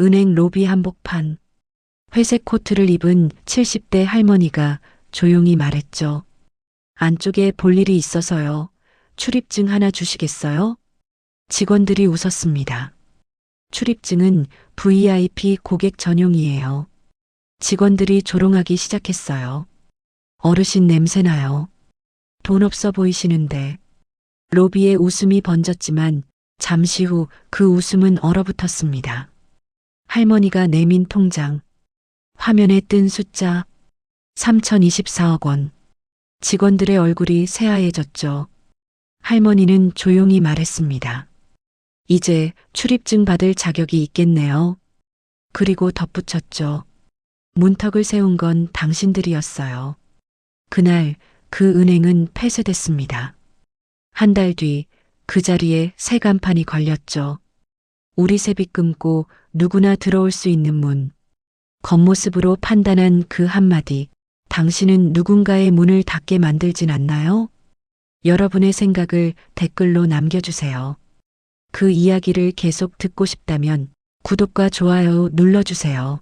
은행 로비 한복판. 회색 코트를 입은 70대 할머니가 조용히 말했죠. 안쪽에 볼 일이 있어서요. 출입증 하나 주시겠어요? 직원들이 웃었습니다. 출입증은 VIP 고객 전용이에요. 직원들이 조롱하기 시작했어요. 어르신 냄새나요. 돈 없어 보이시는데. 로비에 웃음이 번졌지만 잠시 후 그 웃음은 얼어붙었습니다. 할머니가 내민 통장. 화면에 뜬 숫자 3024억 원. 직원들의 얼굴이 새하얘졌죠. 할머니는 조용히 말했습니다. 이제 출입증 받을 자격이 있겠네요. 그리고 덧붙였죠. 문턱을 세운 건 당신들이었어요. 그날 그 은행은 폐쇄됐습니다. 한 달 뒤 그 자리에 새 간판이 걸렸죠. 우리 세비 끊고 누구나 들어올 수 있는 문. 겉모습으로 판단한 그 한마디. 당신은 누군가의 문을 닫게 만들진 않나요? 여러분의 생각을 댓글로 남겨주세요. 그 이야기를 계속 듣고 싶다면 구독과 좋아요 눌러주세요.